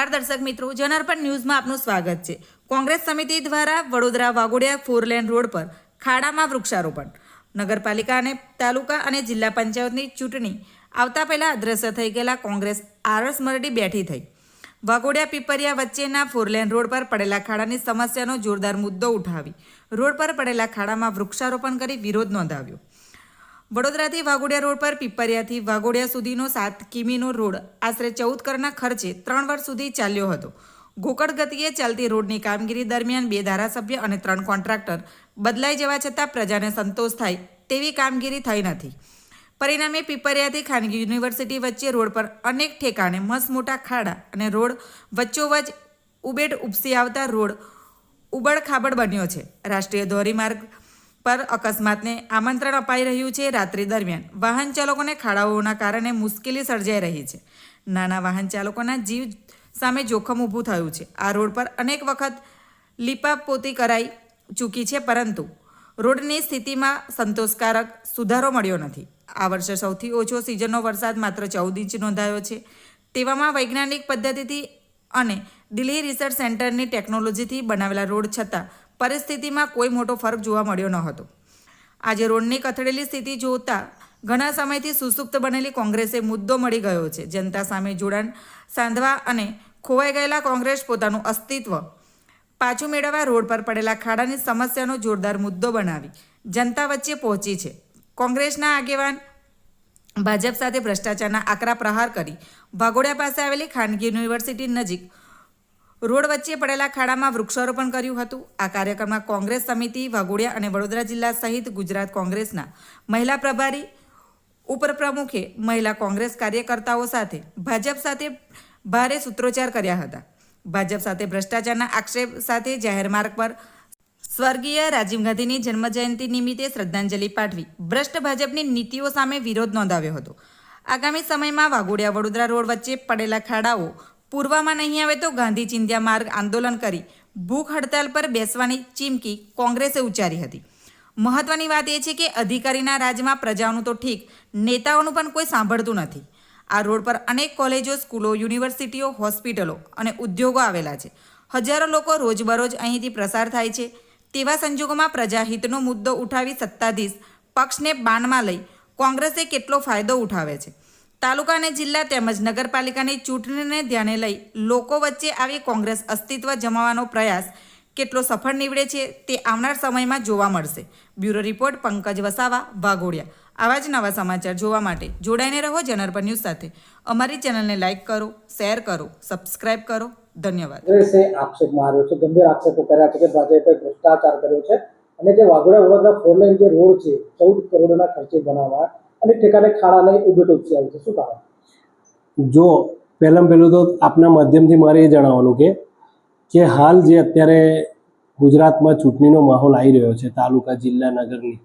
નમસ્કાર દર્શક મિત્રો, જનાર્પણ ન્યૂઝમાં આપનું સ્વાગત છે. કોંગ્રેસ સમિતિ દ્વારા વડોદરા વાઘોડિયા ફોરલેન રોડ પર ખાડામાં વૃક્ષારોપણ. નગરપાલિકા અને તાલુકા અને જિલ્લા પંચાયતની ચૂંટણી આવતા પહેલાં અદ્રશ્ય થઈ ગયેલા કોંગ્રેસ આરસ મરડી બેઠી થઈ. વાઘોડિયા પીપરિયા વચ્ચેના ફોરલેન રોડ પર પડેલા ખાડાની સમસ્યાનો જોરદાર મુદ્દો ઉઠાવી રોડ પર પડેલા ખાડામાં વૃક્ષારોપણ કરી વિરોધ નોંધાવ્યો. વડોદરાથી વાઘોડિયા રોડ પર પીપરિયાથી વાઘોડિયા સુધીનો સાત કિમીનો રોડ આશરે ચૌદ કરના ખર્ચે ત્રણ વર્ષ સુધી ચાલ્યો હતો. ગોકળ ગતિએ ચાલતી રોડની કામગીરી દરમિયાન બે ધારાસભ્ય અને ત્રણ કોન્ટ્રાક્ટર બદલાઈ જવા છતાં પ્રજાને સંતોષ થાય તેવી કામગીરી થઈ નથી. પરિણામે પીપરિયાથી ખાનગી યુનિવર્સિટી વચ્ચે રોડ પર અનેક ઠેકાણે મસમોટા ખાડા અને રોડ વચ્ચોવચ ઉબેટ ઉપસી આવતા રોડ ઉબડ ખાબડ બન્યો છે. રાષ્ટ્રીય ધોરીમાર્ગ પર અકસ્માતને આમંત્રણ અપાઈ રહ્યું છે રાત્રિ દરમિયાન. વાહન ચાલકોને ખાડાઓના કારણે મુશ્કેલી સર્જાઈ રહી છે. નાના વાહન ચાલકોના જીવ સામે જોખમ ઊભું થયું છે. આ રોડ પર અનેક વખત લીપાપોતી કરાઈ ચૂકી છે પરંતુ રોડની સ્થિતિમાં સંતોષકારક સુધારો મળ્યો નથી. આ વર્ષે સૌથી ઓછો સિઝનનો વરસાદ માત્ર ચૌદ ઇંચ નોંધાયો છે. તેવામાં વૈજ્ઞાનિક પદ્ધતિથી અને દિલ્હી રિસર્ચ સેન્ટરની ટેકનોલોજીથી બનાવેલા રોડ છતાં પરિસ્થિતિમાં કોઈ મોટો ફરક જોવા મળ્યો ન હતો આજે રોડની કથળેલી સ્થિતિ જોતા ઘણા સમયથી સુસુપ્ત બનેલી કોંગ્રેસે મુદ્દો મળી ગયો છે. જનતા સામે જોડાણ સાંધવા અને ખોવાઈ ગયેલા કોંગ્રેસ પોતાનું અસ્તિત્વ પાછું મેળવવા રોડ પર પડેલા ખાડાની સમસ્યાનો જોરદાર મુદ્દો બનાવી જનતા વચ્ચે પહોંચી છે. કોંગ્રેસના આગેવાન ભાજપ સાથે ભ્રષ્ટાચારના આકરા પ્રહાર કરી ભાગોડિયા પાસે આવેલી ખાનગી યુનિવર્સિટી નજીક રોડ વચ્ચે પડેલા ખાડામાં વૃક્ષારોપણ કર્યું હતું. આ કાર્યક્રમમાં કોંગ્રેસ સમિતિ વાઘોડિયા અને વડોદરા જિલ્લા સહિત ગુજરાત કોંગ્રેસના મહિલા પ્રભારી, ઉપપ્રમુખે મહિલા કોંગ્રેસ કાર્યકર્તાઓ સાથે ભાજપ સાથે ભારે સૂત્રોચ્ચાર કર્યા હતા. ભાજપ સાથે ભ્રષ્ટાચારના આક્ષેપ સાથે જાહેર માર્ગ પર સ્વર્ગીય રાજીવ ગાંધીની જન્મજયંતિ નિમિત્તે શ્રદ્ધાંજલિ પાઠવી ભ્રષ્ટ ભાજપની નીતિઓ સામે વિરોધ નોંધાવ્યો હતો. આગામી સમયમાં વાઘોડિયા વડોદરા રોડ વચ્ચે પડેલા ખાડાઓ પૂર્વમાં નહીં આવે તો ગાંધી ચિંધ્યા માર્ગ આંદોલન કરી ભૂખ હડતાલ પર બેસવાની ચીમકી કોંગ્રેસે ઉચ્ચારી હતી. મહત્વની વાત એ છે કે અધિકારીના રાજમાં પ્રજાનું તો ઠીક, નેતાઓનું પણ કોઈ સાંભળતું નથી. આ રોડ પર અનેક કોલેજો, સ્કૂલો, યુનિવર્સિટીઓ, હોસ્પિટલો અને ઉદ્યોગો આવેલા છે. હજારો લોકો રોજબરોજ અહીંથી પ્રસાર થાય છે. તેવા સંજોગોમાં પ્રજાહિતનો મુદ્દો ઉઠાવી સત્તાધીશ પક્ષને બાનમાં લઈ કોંગ્રેસે કેટલો ફાયદો ઉઠાવે છે? તાલુકા અને જિલ્લા તેમજ નગરપાલિકાની ચૂંટણીને ધ્યાને લઈ લોકો વચ્ચે આવી કોંગ્રેસ અસ્તિત્વ જમાવવાનો પ્રયાસ કેટલો સફળ નીવડે છે તે આવનાર સમયમાં જોવા મળશે. Bureau report Pankaj Vasava, Waghodia. આવા જ નવા સમાચાર જોવા માટે જોડાઈને રહો જનરપર ન્યૂઝ સાથે. અમારી ચેનલને લાઇક કરો, શેર કરો, સબસ્ક્રાઇબ કરો. ધન્યવાદ. આક્ષેપ માર્યો છે, ગંભીર આક્ષેપો કર્યા છે કે ભાજપે ભ્રષ્ટાચાર કર્યો છે અને જે વાઘોડા વડોદરા ફોર જે રોડ છે, ચૌદ કરોડના ખર્ચે બનાવવા અને ઠેકાને ખાડા લઈ ઉભેટ ઉપસી આવી છે. શું કારણ? જો, પહેલાં પહેલું તો આપના માધ્યમથી મારે એ જણાવવાનું કે કે હાલ જે અત્યારે ગુજરાતમાં ચૂંટણીનો માહોલ આવી રહ્યો છે, તાલુકા, જિલ્લા, નગરની,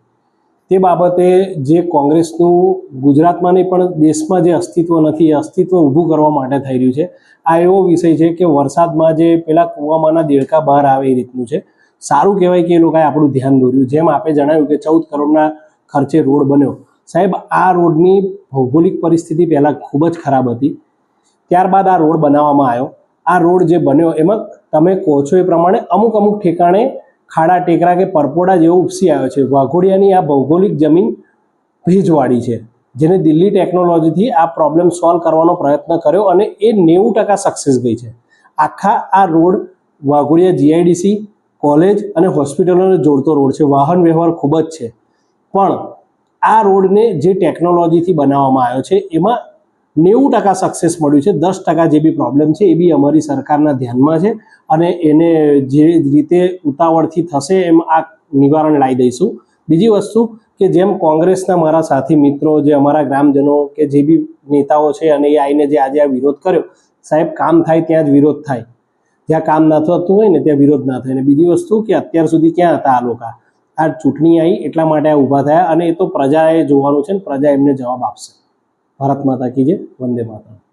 તે બાબતે જે કોંગ્રેસનું ગુજરાતમાં નહીં, પણ દેશમાં જે અસ્તિત્વ નથી, એ અસ્તિત્વ ઊભું કરવા માટે થઈ રહ્યું છે. આ એવો વિષય છે કે વરસાદમાં જે પેલા કૂવામાંના દેડકા બહાર આવે એ રીતનું છે. સારું કહેવાય કે એ લોકોએ આપણું ધ્યાન દોર્યું. જેમ આપે જણાવ્યું કે ચૌદ કરોડના ખર્ચે રોડ બન્યો. સાહેબ, આ રોડની ભૌગોલિક પરિસ્થિતિ પહેલાં ખૂબ જ ખરાબ હતી. ત્યારબાદ આ રોડ બનાવવામાં આવ્યો. આ રોડ જે બન્યો એમાં તમે કહો છો એ પ્રમાણે અમુક અમુક ઠેકાણે ખાડા, ટેકરા કે પરપોડા જેવો ઉપસી આવ્યો છે. વાઘોડિયાની આ ભૌગોલિક જમીન ભેજવાળી છે, જેને દિલ્હી ટેકનોલોજીથી આ પ્રોબ્લેમ સોલ્વ કરવાનો પ્રયત્ન કર્યો અને એ નેવું ટકા સક્સેસ ગઈ છે. આખા આ રોડ વાઘોડિયા જીઆઈડીસી કોલેજ અને હોસ્પિટલોને જોડતો રોડ છે. વાહન વ્યવહાર ખૂબ જ છે. પણ આ રોડને જે ટેકનોલોજીથી બનાવવામાં આવ્યો છે, એમાં નેવું ટકા સક્સેસ મળ્યું છે, દસ ટકા જે બી પ્રોબ્લેમ છે, એ બી અમારી સરકારના ધ્યાનમાં છે અને એને જે રીતે ઉતાવળથી થશે એમ આ નિવારણ લાવી દઈશું. બીજી વસ્તુ કે જેમ કોંગ્રેસના મારા સાથી મિત્રો, જે અમારા ગ્રામજનો કે જે બી નેતાઓ છે અને એ આવીને જે આજે આ વિરોધ કર્યો, સાહેબ કામ થાય ત્યાં જ વિરોધ થાય. જ્યાં કામ ના થતું હોય ને ત્યાં વિરોધ ના થાય. અને બીજી વસ્તુ કે અત્યાર સુધી ક્યાં હતા આ લોકો? આ ચૂંટણી આવી એટલા માટે આ ઊભા થયા અને એ તો પ્રજાએ જોવાનું છે ને પ્રજા એમને જવાબ આપશે. ભારત માતા કી જય, વંદે માતા